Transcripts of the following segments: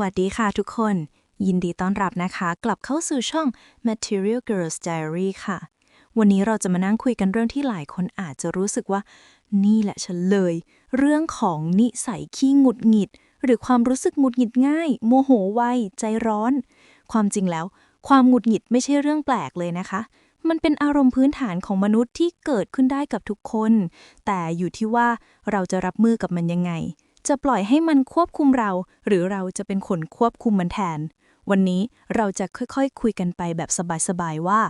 วัสดีค่ะทุกคน ยินดีต้อนรับนะคะ กลับเข้าสู่ช่อง Material Girls Diary ค่ะ วันนี้เราจะมานั่งคุยกันเรื่องที่หลายคนอาจจะรู้สึกว่า นี่แหละฉันเลย เรื่องของนิสัยขี้หงุดหงิด หรือความรู้สึกหงุดหงิดง่าย โมโหไวใจร้อน ความจริงแล้ว ความหงุดหงิดไม่ใช่เรื่องแปลกเลยนะคะมันเป็นอารมณ์พื้นฐานของมนุษย์ที่เกิดขึ้นได้กับทุกคน แต่อยู่ที่ว่าเราจะรับมือกับมันยังไง จะปล่อยให้มันควบคุมเรา หรือเราจะเป็นคนควบคุมมันแทน วันนี้เราจะค่อยๆคุยกันไปแบบสบายๆว่า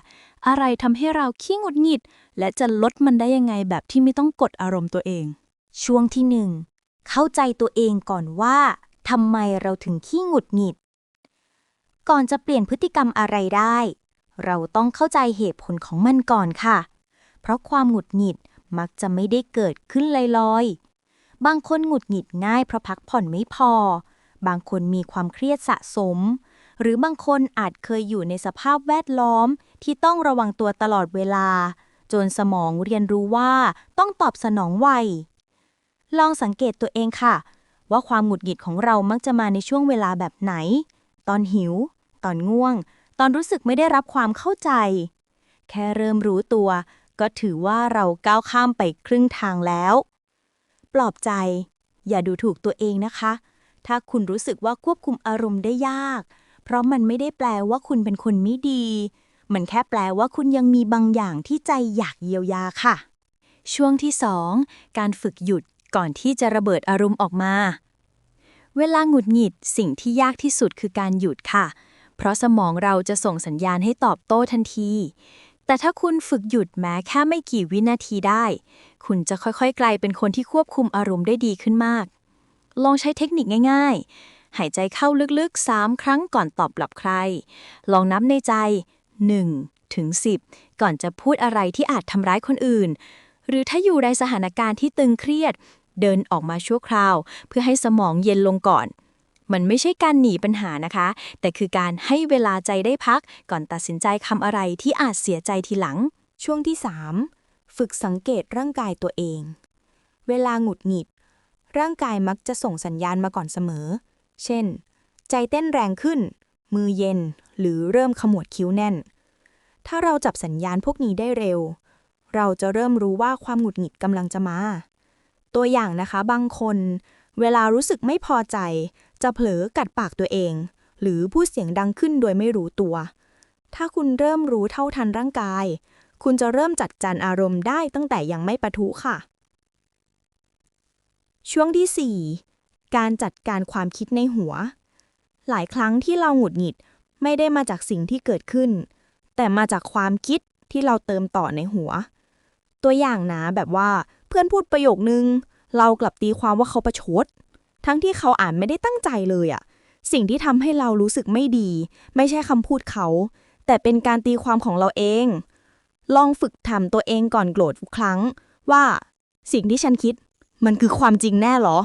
อะไรทำให้เราขี้หงุดหงิด และจะลดมันได้ยังไงแบบที่ไม่ต้องกดอารมณ์ตัวเอง ช่วงที่หนึ่งเข้าใจตัวเองก่อนว่าทำไมเราถึงขี้หงุดหงิด ก่อนจะเปลี่ยนพฤติกรรมอะไรได้ เราต้องเข้าใจเหตุผลของมันก่อนค่ะ เพราะความหงุดหงิดมักจะไม่ได้เกิดขึ้นลอยๆ บางคนหงุดหงิดง่ายเพราะพักผ่อนไม่พอ บางคนมีความเครียดสะสม หรือบางคนอาจเคยอยู่ในสภาพแวดล้อมที่ต้องระวังตัวตลอดเวลา จนสมองเรียนรู้ว่าต้องตอบสนองไว ลองสังเกตตัวเองค่ะ ว่าความหงุดหงิดของเรามักจะมาในช่วงเวลาแบบไหน ตอนหิว ตอนง่วง ตอนรู้สึกไม่ได้รับความเข้าใจ แค่เริ่มรู้ตัว ก็ถือว่าเราก้าวข้ามไปครึ่งทางแล้ว ปลอบใจ อย่าดูถูกตัวเองนะคะ ถ้าคุณรู้สึกว่าควบคุมอารมณ์ได้ยาก เพราะมันไม่ได้แปลว่าคุณเป็นคนไม่ดี มันแค่แปลว่าคุณยังมีบางอย่างที่ใจอยากเยียวยาค่ะ ช่วงที่ 2 การฝึกหยุดก่อนที่จะระเบิดอารมณ์ออกมา เวลาหงุดหงิดสิ่งที่ยากที่สุดคือการหยุดค่ะ เพราะสมองเราจะส่งสัญญาณให้ตอบโต้ทันที แต่ถ้าคุณฝึกหยุดแม้แค่ไม่กี่วินาทีได้ คุณจะค่อยๆ กลายเป็นคนที่ควบคุมอารมณ์ได้ดีขึ้นมาก ลองใช้เทคนิคง่าย ๆ หายใจเข้าลึกๆ 3 ครั้งก่อนตอบกลับใคร ลองนับในใจ 1 ถึง 10 ก่อนจะพูดอะไรที่อาจทำร้ายคนอื่น หรือถ้าอยู่ในสถานการณ์ที่ตึงเครียด เดินออกมาชั่วคราว เพื่อให้สมองเย็นลงก่อน มันไม่ใช่การหนีปัญหานะคะ แต่คือการให้เวลาใจได้พัก ก่อนตัดสินใจคำอะไรที่อาจเสียใจทีหลัง ช่วงที่ 3 ฝึกสังเกตร่างกายตัวเอง เวลาหงุดหงิด ร่างกายมักจะส่งสัญญาณมาก่อนเสมอ เช่น ใจเต้นแรงขึ้น มือเย็น หรือเริ่มขมวดคิ้วแน่น ถ้าเราจับสัญญาณพวกนี้ได้เร็ว เราจะเริ่มรู้ว่าความหงุดหงิดกำลังจะมา ตัวอย่างนะคะบางคนเวลารู้สึกไม่พอใจ จะเผลอกัดปากตัวเอง หรือพูดเสียงดังขึ้นโดยไม่รู้ตัว ถ้าคุณเริ่มรู้เท่าทันร่างกาย คุณจะเริ่มจัดการอารมณ์ได้ตั้งแต่ยังไม่ปะทุค่ะ ช่วงที่ 4 การจัดการความคิดในหัว หลายครั้งที่เราหงุดหงิดไม่ได้มาจากสิ่งที่เกิดขึ้น แต่มาจากความคิดที่เราเติมต่อในหัว ตัวอย่างนะแบบว่าเพื่อนพูดประโยคนึง เรากลับตีความว่าเขาประชด ทั้งที่เขาอ่านไม่ได้ตั้งใจเลยอะสิ่งที่ทำให้เรารู้สึกไม่ดี ไม่ใช่คำพูดเขา แต่เป็นการตีความของเราเอง ลองฝึกถามตัวเองก่อนโกรธทุกครั้ง ว่าสิ่งที่ฉันคิด มันคือความจริงแน่เหรอ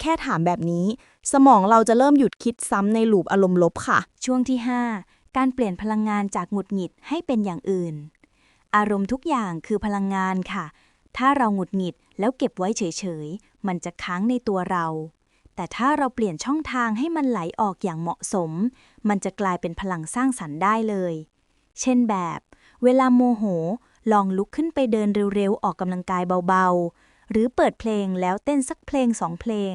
แค่ถามแบบนี้ สมองเราจะเริ่มหยุดคิดซ้ำในลูปอารมณ์ลบค่ะ ช่วงที่ 5 การเปลี่ยนพลังงานจากหงุดหงิดให้เป็นอย่างอื่น อารมณ์ทุกอย่างคือพลังงานค่ะ ถ้าเราหงุดหงิด แล้วเก็บไว้เฉยๆ มันจะค้างในตัวเรา แต่ถ้าเราเปลี่ยนช่องทางให้มันไหลออกอย่างเหมาะสม มันจะกลายเป็นพลังสร้างสรรค์ได้เลย เช่นแบบ เวลาโมโห ลองลุกขึ้นไปเดินเร็วๆ ออกกำลังกายเบาๆ หรือเปิดเพลงแล้วเต้นสักเพลงสองเพลง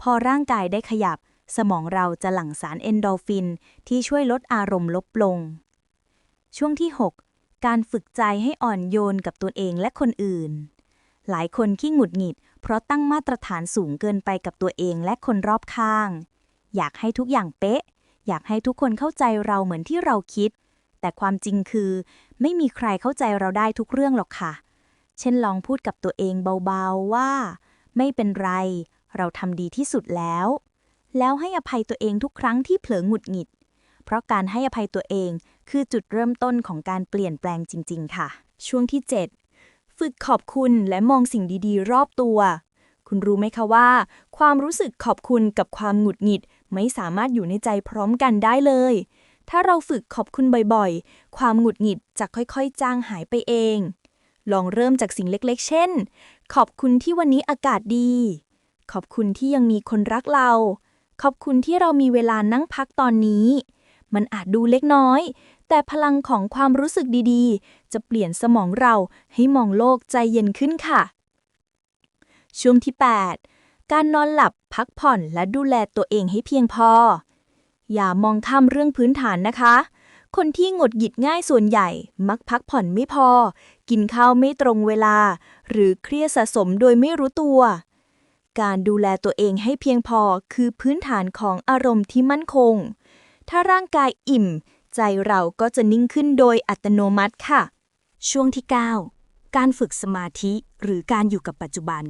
พอร่างกายได้ขยับ สมองเราจะหลั่งสารเอนโดฟิน ที่ช่วยลดอารมณ์ลบลง ช่วงที่ 6การฝึกใจให้อ่อนโยนกับตัวเองและคนอื่น หลายคนขี้หงุดหงิด เพราะตั้งมาตรฐานสูงเกินไปกับตัวเองและคนรอบข้าง อยากให้ทุกอย่างเป๊ะ อยากให้ทุกคนเข้าใจเราเหมือนที่เราคิด แต่ความจริงคือ ไม่มีใครเข้าใจเราได้ทุกเรื่องหรอกค่ะ เช่นลองพูดกับตัวเองเบาๆว่า ไม่เป็นไร เราทำดีที่สุดแล้ว แล้วให้อภัยตัวเองทุกครั้งที่เผลอหงุดหงิด เพราะการให้อภัยตัวเองคือจุดเริ่มต้นของการเปลี่ยนแปลงจริง ๆ ค่ะ ช่วงที่ 7 ฝึกขอบคุณและมองสิ่งดีๆ รอบตัว คุณรู้ไหมคะว่า ความรู้สึกขอบคุณกับความหงุดหงิด ไม่สามารถอยู่ในใจพร้อมกันได้เลย ถ้าเราฝึกขอบคุณบ่อยๆ ความหงุดหงิดจะค่อยๆ จางหายไปเอง ลองเริ่มจากสิ่งเล็กๆ เช่น ขอบคุณที่วันนี้อากาศดี ขอบคุณที่ยังมีคนรักเรา ขอบคุณที่เรามีเวลานั่งพักตอนนี้ มันอาจดูเล็กน้อย แต่พลังของความรู้สึกดีๆ จะเปลี่ยนสมองเราให้มองโลกใจเย็นขึ้นค่ะ ช่วงที่ 8 การนอนหลับพักผ่อนและดูแลตัวเองให้เพียงพอ อย่ามองข้ามเรื่องพื้นฐานนะคะ คนที่หงดหงิดง่ายส่วนใหญ่ มักพักผ่อนไม่พอ กินข้าวไม่ตรงเวลา หรือเครียดสะสมโดยไม่รู้ตัว การดูแลตัวเองให้เพียงพอคือพื้นฐานของอารมณ์ที่มั่นคง ถ้าร่างกายอิ่ม ใจเราก็จะนิ่งขึ้นโดยอัตโนมัติค่ะ ช่วงที่ 9 การฝึกสมาธิหรือการอยู่กับปัจจุบัน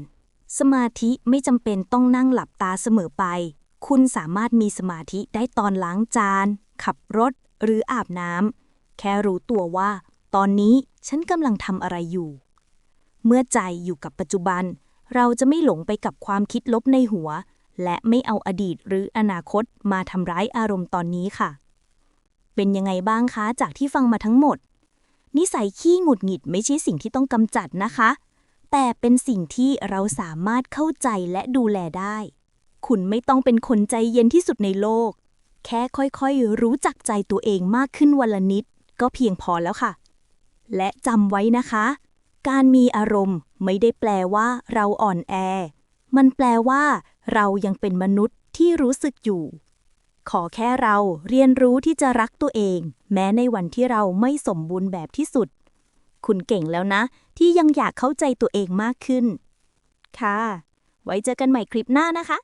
สมาธิไม่จำเป็นต้องนั่งหลับตาเสมอไป คุณสามารถมีสมาธิได้ตอนล้างจาน ขับรถ หรืออาบน้ำแค่รู้ตัวว่า ตอนนี้ฉันกำลังทำอะไรอยู่ เมื่อใจอยู่กับปัจจุบัน เราจะไม่หลงไปกับความคิดลบในหัว และไม่เอาอดีตหรืออนาคตมาทำร้ายอารมณ์ตอนนี้ค่ะ เป็นยังไงบ้างคะ จากที่ฟังมาทั้งหมด นิสัยขี้หงุดหงิดไม่ใช่สิ่งที่ต้องกำจัดนะคะ แต่เป็นสิ่งที่เราสามารถเข้าใจและดูแลได้ คุณไม่ต้องเป็นคนใจเย็นที่สุดในโลก แค่ค่อยๆ รู้จักใจตัวเองมากขึ้นวันละนิด ก็เพียงพอแล้วค่ะ และจำไว้นะคะ การมีอารมณ์ไม่ได้แปลว่า เราอ่อนแอ มันแปลว่า เรายังเป็นมนุษย์ที่รู้สึกอยู่ ขอแค่เราเรียนรู้ที่จะรักตัวเอง แม้ในวันที่เราไม่สมบูรณ์แบบที่สุด คุณเก่งแล้วนะ ที่ยังอยากเข้าใจตัวเองมากขึ้น ค่ะ ไว้เจอกันใหม่คลิปหน้านะคะ